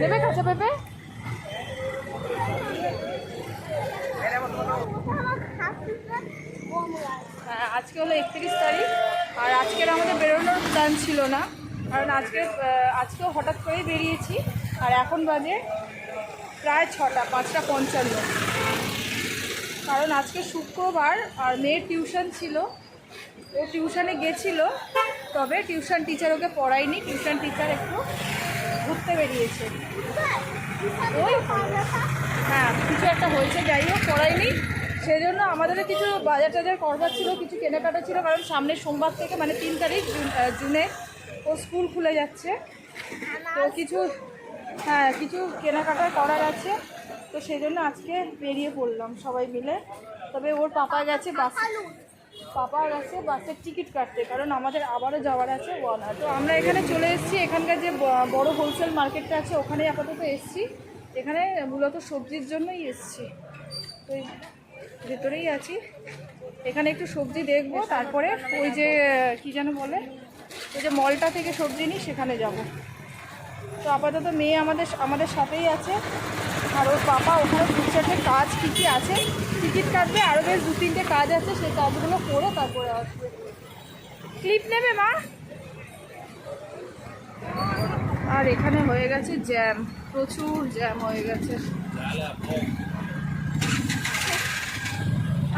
নেবে কাঁচা পেঁপে আজকে হলো একত্রিশ আজকের আমাদের বেরোনোর প্ল্যান ছিল না, কারণ আজকে আজকেও হঠাৎ করেই বেরিয়েছি, আর এখন বাজে প্রায় ছটা, পাঁচটা পঞ্চান্ন। কারণ আজকে শুক্রবার আর মেয়ের টিউশন ছিল, ও টিউশনে গেছিল, তবে টিউশন টিচার ওকে পড়ায়নি, টিউশন টিচার একটু ঘুরতে বেরিয়েছে। ওই হ্যাঁ কিছু একটা হয়েছে, যাই হোক, পড়ায়নি। সেই জন্য আমাদেরও কিছু বাজার টাজার করবার ছিল, কিছু কেনাকাটা ছিল, কারণ সামনের সোমবার থেকে মানে তিন তারিখ, জুনে ও স্কুল খুলে যাচ্ছে। তো কিছু হ্যাঁ কিছু কেনাকাটা করার আছে। তো সেই জন্য আজকে বেরিয়ে পড়লাম সবাই মিলে। তবে ওর পাপা গেছে বাস, পাপা গেছে বাসের টিকিট কাটতে, কারণ আমাদের আবারও যাওয়ার আছে ওয়ানা তো আমরা এখানে চলে এসেছি, এখানকার যে বড় হোলসেল মার্কেটটা আছে ওখানে আপাতত এসেছি। এখানে মূলত সবজির জন্যই এসেছি। তো ভেতরেই আছি। এখানে একটু সবজি দেখব, তারপরে ওই যে, কি যেন বলে, ওই যে মলটা থেকে সবজি নিই, সেখানে যাব। তো আপাতত মেয়ে আমাদের আমাদের সাথেই আছে। আর ওর পাপা ওখানে ফুটচাটে কাজ কী কী আছে, টিকিট কাটবে আরও বেশ দু তিনটে কাজ আছে, সেই কাজগুলো করে তারপরে আসবে। ক্লিপ নেবে মা? আর এখানে হয়ে গেছে জ্যাম, প্রচুর জ্যাম হয়ে গেছে।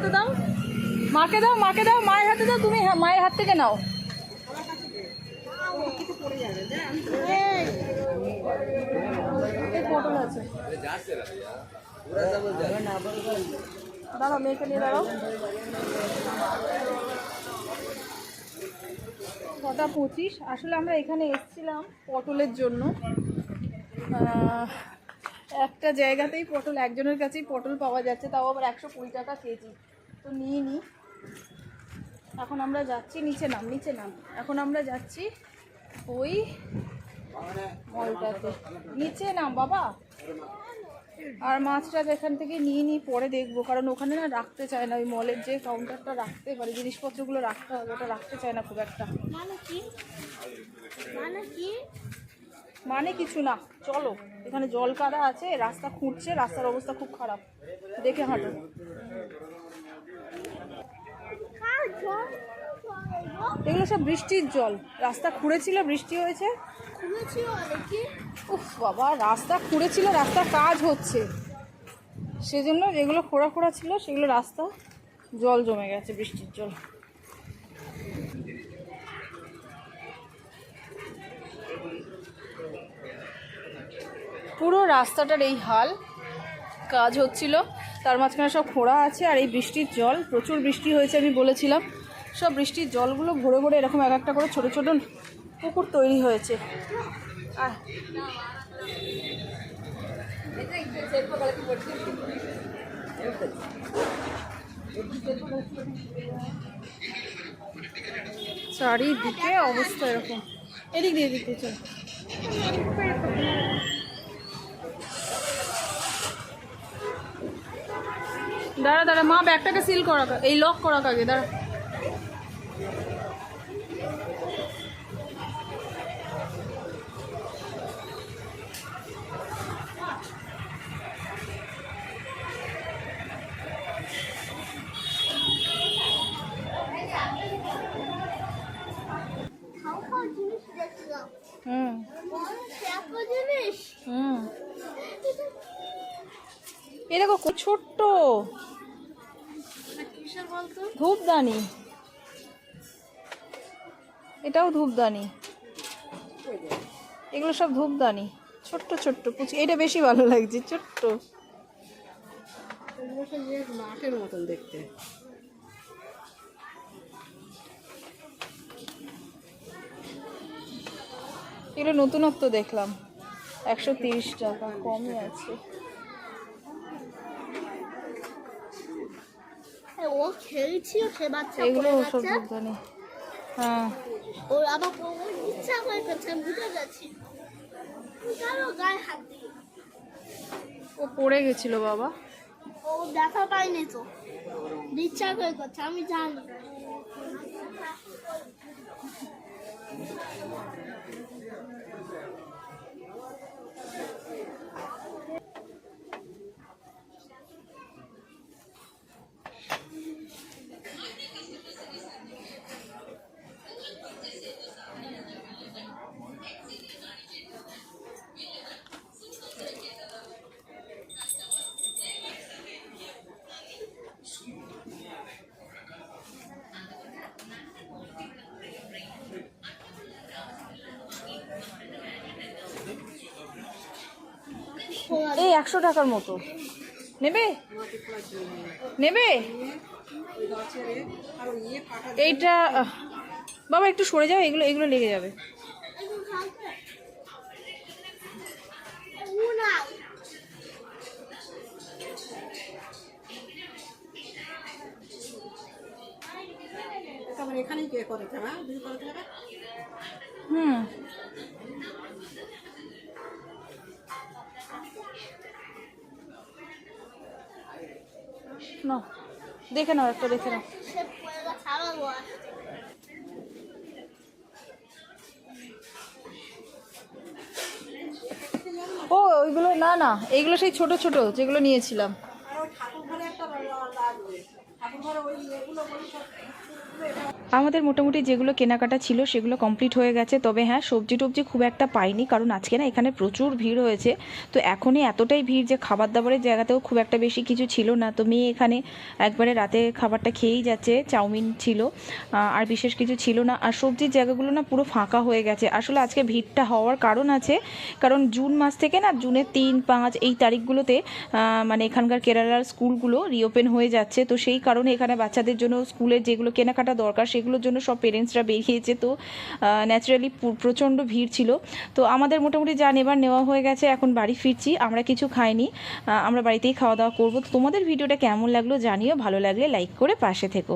হাতে দাও। মাকে দাও মাকে দাও, মায়ের হাতে দাও, তুমি মায়ের হাত থেকে নাও। পটল আছে দাঁড়াও। দাঁড়াও পঁচিশ? আসলে আমরা এখানে এসেছিলাম পটলের জন্য। একটা জায়গাতেই পটল, একজনের কাছেই পটল পাওয়া যাচ্ছে, তাও আবার একশো কুড়ি টাকা কেজি। তো নিয়ে নিই এখন আমরা যাচ্ছি, নিচে নাম নিচে নাম। এখন আমরা যাচ্ছি ওই মলটাতে। নিচে নাম, বাবা। আর মাছটা এখান থেকে নিয়ে নিই পরে দেখব। কারণ ওখানে না রাখতে চায় না, ওই মলের যে কাউন্টারটা রাখতে পারে, জিনিসপত্রগুলো রাখতে হবে, ওটা রাখতে চায় না খুব একটা। মানে কি? মানে কি? মানে কিছু না। চলো, এখানে জল কাদা আছে, রাস্তা খুঁড়ছে, রাস্তার অবস্থা খুব খারাপ। দেখে হাঁটো। এগুলো সব বৃষ্টির জল। রাস্তা খুঁড়েছিল, বৃষ্টি হয়েছে? উফ বাবা, রাস্তা খুঁড়েছিল, রাস্তার কাজ হচ্ছে। সেজন্য যেগুলো খোঁড়া খোঁড়া ছিল, সেগুলো রাস্তা জল জমে গেছে, বৃষ্টির জল। পুরো রাস্তাটার এই হাল, কাজ হচ্ছিল। তার মাঝখানে সব খোঁড়া আছে আর এই বৃষ্টির জল, প্রচুর বৃষ্টি হয়েছে আমি বলেছিলাম। সব বৃষ্টির জলগুলো ভরে ভরে এরকম এক একটা করে ছোটো ছোটো পুকুর তৈরি হয়েছে। চারিদিকে অবস্থা এরকম। এদিক দিয়ে চল দাঁড়া দাঁড়া মা ব্যাগটাকে সিল করা এই লক করা আগে দাঁড়া। এ দেখো ছোট্ট। ধূপদানি। এটাও ধূপদানি। এগুলো সব ধূপদানি। ছোট্ট ছোট্ট কুচি। এটা বেশি ভালো লাগছে ছোট্ট। মাঠের মতন দেখতে। এগুলো নতুনত্ব দেখলাম। একশো তিরিশ টাকা কমই আছে। ও খেলছিল সে বাচ্চা এগুলো সব গেছে। হ্যাঁ। ওর আবার ওর ইচ্ছা করে করছে আমি বুঝে গেছি কারও গায়ে হাত দিয়ে। ও পড়ে গেছিল বাবা। ও দেখা পায়নি তো। ইচ্ছা করে করছে আমি জানি। এই একশো টাকার মতো। নেবে? নেবে? এইটা বাবা একটু সরে যাও এগুলো এগুলো লেগে যাবে। হুম। না, দেখে নাও একটা, দেখে নাও। ও, ওইগুলো, না না এইগুলো সেই ছোট ছোট যেগুলো নিয়েছিলাম আর ওই ঠাকুর ঘরে একটা লা- লাগবে ঠাকুর ঘরে ওই এগুলো বলি সব আমাদের মোটামুটি যেগুলো কেনাকাটা ছিল সেগুলো কমপ্লিট হয়ে গেছে। তবে হ্যাঁ সবজি টবজি খুব একটা পাইনি, কারণ আজকে না এখানে প্রচুর ভিড় হয়েছে। তো এখনই এতটাই ভিড় যে খাবার দাবারের জায়গাতেও খুব একটা বেশি কিছু ছিল না। তো মেয়ে এখানে একবারে রাতে খাবারটা খেয়েই যাচ্ছে, চাউমিন ছিল আর বিশেষ কিছু ছিল না। আর সবজির জায়গাগুলো না পুরো ফাঁকা হয়ে গেছে। আসলে আজকে ভিড়টা হওয়ার কারণ আছে, কারণ জুন মাস থেকে না জুনের তিন, পাঁচ এই তারিখগুলোতে মানে এখানকার কেরালার স্কুলগুলো রিওপেন হয়ে যাচ্ছে। তো সেই কারণে এখানে বাচ্চাদের জন্য স্কুলের যেগুলো কেনাকাটা দরকার সেগুলোর জন্য সব পেরেন্টসরা বেরিয়েছে। তো ন্যাচারালি প্রচণ্ড ভিড় ছিল। তো আমাদের মোটামুটি যা নেবার নেওয়া হয়ে গেছে, এখন বাড়ি ফিরছি, আমরা কিছু খাইনি আমরা বাড়িতেই খাওয়া দাওয়া করব। তো তোমাদের ভিডিওটা কেমন লাগল জানিও, ভালো লাগলে লাইক করে পাশে থেকো।